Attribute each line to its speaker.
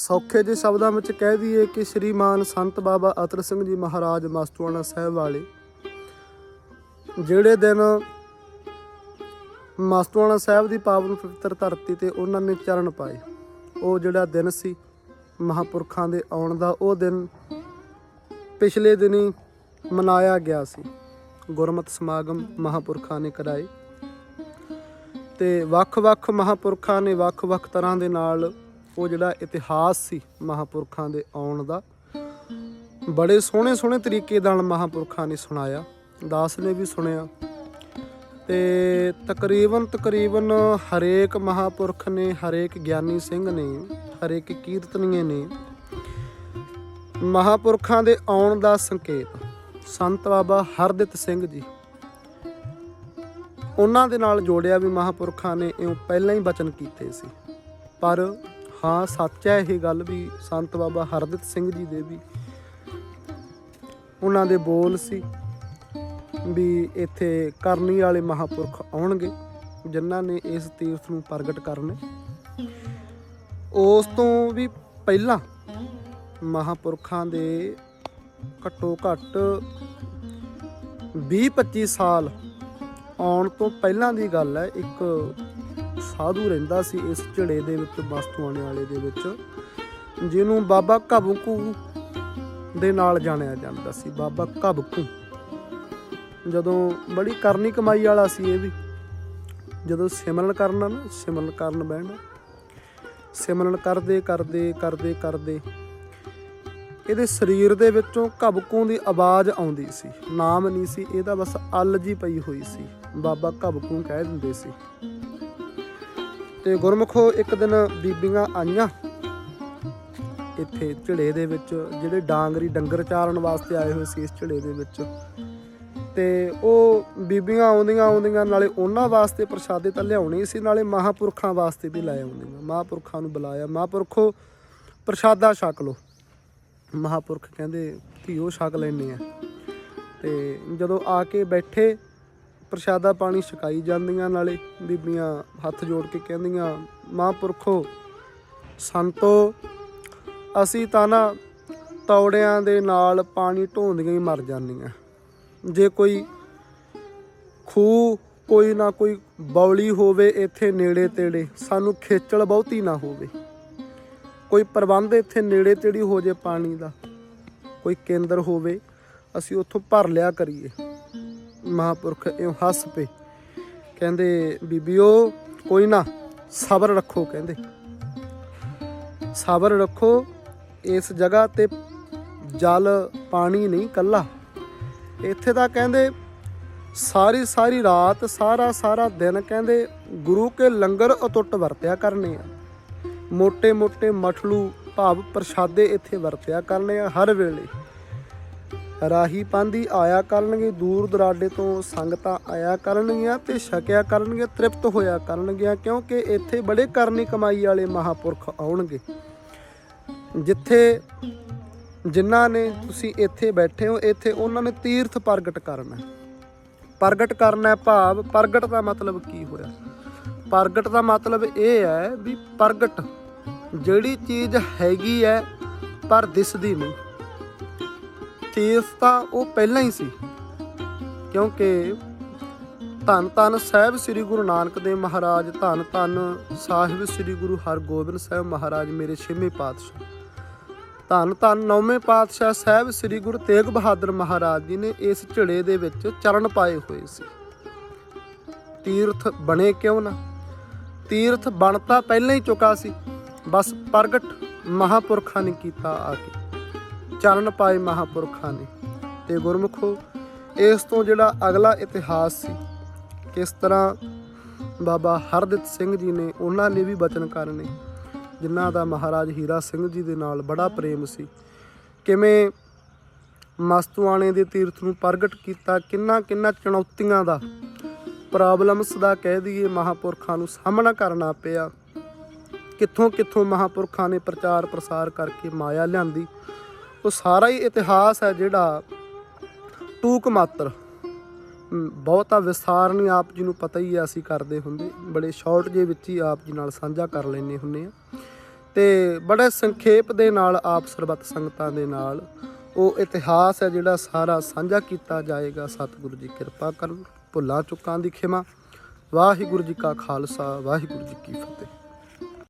Speaker 1: ਸੌਖੇ ਜਿਹੇ ਸ਼ਬਦਾਂ ਵਿੱਚ ਕਹਿ ਦਈਏ ਕਿ ਸ਼੍ਰੀਮਾਨ ਸੰਤ ਬਾਬਾ ਅਤਰ ਸਿੰਘ ਜੀ ਮਹਾਰਾਜ ਮਸਤੂਆਣਾ ਸਾਹਿਬ ਵਾਲੇ, ਜਿਹੜੇ ਦਿਨ ਮਸਤੂਆਣਾ ਸਾਹਿਬ ਦੀ ਪਾਵਨ ਪਵਿੱਤਰ ਧਰਤੀ ਤੇ ਉਹਨਾਂ ਨੇ ਚਰਨ ਪਾਏ, ਉਹ ਜਿਹੜਾ ਦਿਨ ਸੀ ਮਹਾਪੁਰਖਾਂ ਦੇ ਆਉਣ ਦਾ, ਉਹ ਦਿਨ ਪਿਛਲੇ ਦਿਨੀ ਮਨਾਇਆ ਗਿਆ ਸੀ। ਗੁਰਮਤਿ ਸਮਾਗਮ ਮਹਾਪੁਰਖਾਂ ਨੇ ਕਰਾਏ ਤੇ ਵੱਖ-ਵੱਖ ਮਹਾਪੁਰਖਾਂ ਨੇ ਵੱਖ-ਵੱਖ ਤਰ੍ਹਾਂ ਦੇ ਨਾਲ ਉਹ ਜਿਹੜਾ ਇਤਿਹਾਸ ਸੀ ਮਹਾਪੁਰਖਾਂ ਦੇ ਆਉਣ ਦਾ, ਬੜੇ ਸੋਹਣੇ ਸੋਹਣੇ ਤਰੀਕੇ ਨਾਲ ਮਹਾਪੁਰਖਾਂ ਨੇ ਸੁਣਾਇਆ, ਦਾਸ ਨੇ ਵੀ ਸੁਣਿਆ। ਤੇ ਤਕਰੀਬਨ ਤਕਰੀਬਨ ਹਰੇਕ ਮਹਾਪੁਰਖ ਨੇ, ਹਰੇਕ ਗਿਆਨੀ ਸਿੰਘ ਨੇ, ਹਰੇਕ ਕੀਰਤਨੀਏ ਨੇ ਮਹਾਪੁਰਖਾਂ ਦੇ ਆਉਣ ਦਾ ਸੰਕੇਤ ਸੰਤ ਬਾਬਾ ਹਰਦਿਤ ਸਿੰਘ ਜੀ, ਉਹਨਾਂ ਦੇ ਨਾਲ ਜੋੜਿਆ ਵੀ ਮਹਾਪੁਰਖਾਂ ਨੇ ਇਉਂ ਪਹਿਲਾਂ ਹੀ ਬਚਨ ਕੀਤੇ ਸੀ। ਪਰ ਹਾਂ, ਸੱਚ ਹੈ ਇਹ ਗੱਲ ਵੀ ਸੰਤ ਬਾਬਾ ਹਰਦਿਤ ਸਿੰਘ ਜੀ ਦੇ ਵੀ। ਉਹਨਾਂ ਦੇ ਬੋਲ ਸੀ ਵੀ ਇੱਥੇ ਕਰਨੀ ਵਾਲੇ ਮਹਾਪੁਰਖ ਆਉਣਗੇ, ਜਿਨ੍ਹਾਂ ਨੇ ਇਸ ਤੀਰਥ ਨੂੰ ਪ੍ਰਗਟ ਕਰਨੇ। ਉਸ ਤੋਂ ਵੀ ਪਹਿਲਾਂ ਮਹਾਪੁਰਖਾਂ ਦੇ ਘੱਟੋ ਘੱਟ 20-25 ਸਾਲ ਆਉਣ ਤੋਂ ਪਹਿਲਾਂ ਦੀ ਗੱਲ ਹੈ, ਇੱਕ ਸਾਧੂ ਰਹਿੰਦਾ ਸੀ ਇਸ ਝੜੇ ਦੇ ਵਿੱਚ ਮਸਤੂਆਣੇ ਵਾਲੇ ਦੇ ਵਿੱਚ, ਜਿਹਨੂੰ ਬਾਬਾ ਘਬਕੂ ਦੇ ਨਾਲ ਜਾਣਿਆ ਜਾਂਦਾ ਸੀ, ਬਾਬਾ ਘਬਕੂ। ਜਦੋਂ ਬੜੀ ਕਰਨੀ ਕਮਾਈ ਵਾਲਾ ਸੀ ਇਹ ਵੀ, ਜਦੋਂ ਸਿਮਰਨ ਕਰਨਾ ਨਾ ਸਿਮਰਨ ਕਰਨ ਬਹਿਣਾ, ਸਿਮਰਨ ਕਰਦੇ ਕਰਦੇ ਕਰਦੇ ਕਰਦੇ, ਇਹਦੇ ਸਰੀਰ ਦੇ ਵਿੱਚੋਂ ਘਬਕੂ ਦੀ ਆਵਾਜ਼ ਆਉਂਦੀ ਸੀ। ਨਾਮ ਨਹੀਂ ਸੀ ਇਹਦਾ ਬਸ ਅਲ ਜੀ ਪਈ ਹੋਈ ਸੀ। ਬਾਬਾ ਘਬਕੂ ਕਹਿ ਦਿੰਦੇ ਸੀ। ਤੇ ਗੁਰਮੁਖੋ ਇੱਕ ਦਿਨ ਬੀਬੀਆਂ ਆਈਆਂ ਇੱਥੇ ਝੜੇ ਦੇ ਵਿੱਚ, ਜਿਹੜੇ ਡਾਂਗਰੀ ਡੰਗਰ ਚਾਰਨ ਵਾਸਤੇ ਆਏ ਹੋਏ ਸੀ ਇਸ ਝੜੇ ਦੇ ਵਿੱਚ। ਤੇ ਉਹ ਬੀਬੀਆਂ ਆਉਂਦੀਆਂ ਆਉਂਦੀਆਂ ਨਾਲੇ ਉਹਨਾਂ ਵਾਸਤੇ ਪ੍ਰਸ਼ਾਦੇ ਤਾਂ ਲਿਆਉਣੇ ਸੀ, ਨਾਲੇ ਮਹਾਪੁਰਖਾਂ ਵਾਸਤੇ ਵੀ ਲੈ ਆਉਂਦੀਆਂ। ਮਹਾਪੁਰਖਾਂ ਨੂੰ ਬੁਲਾਇਆ, ਮਹਾਪੁਰਖੋ ਪ੍ਰਸ਼ਾਦਾ ਛਕ ਲਓ। ਮਹਾਪੁਰਖ ਕਹਿੰਦੇ, ਧੀਓ, ਛਕ ਲੈਨੇ ਆ। ਤੇ ਜਦੋਂ ਆ ਕੇ ਬੈਠੇ ਪ੍ਰਸ਼ਾਦਾ ਪਾਣੀ ਛਕਾਈ ਜਾਂਦੀਆਂ, ਨਾਲੇ ਬੀਬੀਆਂ ਹੱਥ ਜੋੜ ਕੇ ਕਹਿੰਦੀਆਂ, ਮਹਾਂਪੁਰਖੋ, ਸੰਤੋ, ਅਸੀਂ ਤਾਂ ਨਾ ਤੌੜਿਆਂ ਦੇ ਨਾਲ ਪਾਣੀ ਢੋਂਦੀਆਂ ਹੀ ਮਰ ਜਾਂਦੀਆਂ। ਜੇ ਕੋਈ ਖੂਹ ਕੋਈ ਨਾ ਕੋਈ ਬੌਲੀ ਹੋਵੇ ਇੱਥੇ ਨੇੜੇ ਤੇੜੇ, ਸਾਨੂੰ ਖੇਚਲ ਬਹੁਤੀ ਨਾ ਹੋਵੇ। ਕੋਈ ਪ੍ਰਬੰਧ ਇੱਥੇ ਨੇੜੇ ਤੇੜੀ ਹੋ ਜੇ ਪਾਣੀ ਦਾ, ਕੋਈ ਕੇਂਦਰ ਹੋਵੇ, ਅਸੀਂ ਉੱਥੋਂ ਭਰ ਲਿਆ ਕਰੀਏ। ਮਹਾਪੁਰਖ ਇਉਂ ਹੱਸ ਪਏ। ਕਹਿੰਦੇ, ਬੀਬੀਓ, ਕੋਈ ਨਾ, ਸਬਰ ਰੱਖੋ, ਕਹਿੰਦੇ। ਸਬਰ ਰੱਖੋ, ਇਸ ਜਗ੍ਹਾ ਤੇ ਜਲ, ਪਾਣੀ ਨਹੀਂ ਕੱਲਾ। ਇੱਥੇ ਤਾਂ ਕਹਿੰਦੇ, ਸਾਰੀ ਸਾਰੀ ਰਾਤ, ਸਾਰਾ ਸਾਰਾ ਦਿਨ ਕਹਿੰਦੇ, ਗੁਰੂ ਕੇ ਲੰਗਰ ਅਟੁੱਟ ਵਰਤਿਆ ਕਰਨੇ ਆ। ਮੋٹے ਮੋٹے ਮਠਲੂ, ਭਾਵ ਪ੍ਰਸ਼ਾਦੇ ਇੱਥੇ ਵਰਤਿਆ ਕਰਨੇ ਆ ਹਰ ਵੇਲੇ। ਰਾਹੀ ਪਾਂਦੀ ਆਇਆ ਕਰਨਗੇ, ਦੂਰ ਦਰਾਡੇ ਤੋਂ ਸੰਗਤਾਂ ਆਇਆ ਕਰਨਗੀਆਂ ਤੇ ਛਕਿਆ ਕਰਨਗੇ, ਤ੍ਰਿਪਤ ਹੋਇਆ ਕਰਨਗੀਆਂ ਕਿਉਂਕਿ ਇੱਥੇ ਬੜੇ ਕਰਨੀ ਕਮਾਈ ਵਾਲੇ ਮਹਾਪੁਰਖ ਆਉਣਗੇ। ਜਿੱਥੇ ਜਿਨ੍ਹਾਂ ਨੇ ਤੁਸੀਂ ਇੱਥੇ ਬੈਠੇ ਹੋ, ਇੱਥੇ ਉਹਨਾਂ ਨੇ ਤੀਰਥ ਪ੍ਰਗਟ ਕਰਨਾ ਪ੍ਰਗਟ ਕਰਨਾ ਭਾਵ, ਪ੍ਰਗਟ ਦਾ ਮਤਲਬ ਕੀ ਹੋਇਆ? ਪ੍ਰਗਟ ਦਾ ਮਤਲਬ ਇਹ ਹੈ ਵੀ ਪ੍ਰਗਟ ਜਿਹੜੀ ਚੀਜ਼ ਹੈਗੀ ਹੈ, ਪਰ ਦਿਸਦੀ ਨਹੀਂ। ਤੀਰਥ ਤਾਂ ਉਹ ਪਹਿਲਾਂ ਹੀ ਸੀ। ਕਿਉਂਕਿ ਧੰਨ ਧੰਨ ਸਾਹਿਬ ਸ੍ਰੀ ਗੁਰੂ ਨਾਨਕ ਦੇਵ ਮਹਾਰਾਜ, ਧੰਨ ਧੰਨ ਸਾਹਿਬ ਸ੍ਰੀ ਗੁਰੂ ਹਰਗੋਬਿੰਦ ਸਾਹਿਬ ਮਹਾਰਾਜ ਮੇਰੇ ਛੇਵੇਂ ਪਾਤਸ਼ਾਹ। ਧੰਨ ਧੰਨ ਨੌਵੇਂ ਪਾਤਸ਼ਾਹ ਸਾਹਿਬ ਸ੍ਰੀ ਗੁਰੂ ਤੇਗ ਬਹਾਦਰ ਮਹਾਰਾਜ ਜੀ ਨੇ ਇਸ ਝੜੇ ਦੇ ਵਿੱਚ ਚਰਨ ਪਾਏ ਹੋਏ ਸੀ। ਤੀਰਥ ਬਣੇ ਕਿਉਂ ਨਾ? ਤੀਰਥ ਬਣਤਾ ਪਹਿਲਾਂ ਹੀ ਚੁੱਕਾ ਸੀ। ਬਸ ਪ੍ਰਗਟ ਮਹਾਪੁਰਖਾਂ ਨੇ ਕੀਤਾ ਆ ਕੇ। ਚਰਨ ਪਾਏ ਮਹਾਪੁਰਖਾਂ ਨੇ ਤੇ ਗੁਰਮੁਖੋ, ਇਸ ਤੋਂ ਜਿਹੜਾ ਅਗਲਾ ਇਤਿਹਾਸ ਸੀ, ਕਿਸ ਤਰ੍ਹਾਂ ਬਾਬਾ ਹਰਦਿਤ ਸਿੰਘ ਜੀ ਨੇ ਉਹਨਾਂ ਨੇ ਵੀ ਬਚਨ ਕਰਨੇ, ਜਿਨ੍ਹਾਂ ਦਾ ਮਹਾਰਾਜ ਹੀਰਾ ਸਿੰਘ ਜੀ ਦੇ ਨਾਲ ਬੜਾ ਪ੍ਰੇਮ ਸੀ। ਕਿਵੇਂ ਮਸਤੂਆਣੇ ਦੇ ਤੀਰਥ ਨੂੰ ਪ੍ਰਗਟ ਕੀਤਾ ਕਿੰਨਾ ਕਿੰਨਾ ਚੁਣੌਤੀਆਂ ਦਾ ਪ੍ਰੋਬਲਮਸ ਦਾ ਕਹਿ ਦਈਏ, ਮਹਾਪੁਰਖਾਂ ਨੂੰ ਸਾਹਮਣਾ ਕਰਨਾ ਪਿਆ। ਕਿੱਥੋਂ ਕਿੱਥੋਂ ਮਹਾਪੁਰਖਾਂ ਨੇ ਪ੍ਰਚਾਰ ਪ੍ਰਸਾਰ ਕਰਕੇ ਮਾਇਆ ਲਿਆਂਦੀ ਉਹ ਸਾਰਾ ਹੀ ਇਤਿਹਾਸ ਹੈ ਜਿਹੜਾ ਟੂਕ ਮਾਤਰ। ਬਹੁਤਾ ਵਿਸਥਾਰ ਨਹੀਂ, ਆਪ ਜੀ ਨੂੰ ਪਤਾ ਹੀ ਹੈ, ਅਸੀਂ ਕਰਦੇ ਹੁੰਦੇ। ਬੜੇ ਸ਼ਾਰਟ ਜੇ ਵਿੱਚ ਹੀ ਆਪ ਜੀ ਨਾਲ ਸਾਂਝਾ ਕਰ ਲੈਨੇ ਹੁੰਨੇ ਆ ਤੇ ਬੜੇ ਸੰਖੇਪ ਦੇ ਨਾਲ, ਆਪ ਸਰਬੱਤ ਸੰਗਤਾਂ ਦੇ ਨਾਲ ਉਹ ਇਤਿਹਾਸ ਹੈ ਜਿਹੜਾ ਸਾਰਾ ਸਾਂਝਾ ਕੀਤਾ ਜਾਏਗਾ। ਸਤਿਗੁਰੂ ਜੀ ਕਿਰਪਾ ਕਰਨ, ਭੁੱਲਾਂ ਚੁੱਕਾਂ ਦੀ ਖਿਮਾ। ਵਾਹਿਗੁਰੂ ਜੀ ਕਾ ਖਾਲਸਾ, ਵਾਹਿਗੁਰੂ ਜੀ ਕੀ ਫਤਿਹ।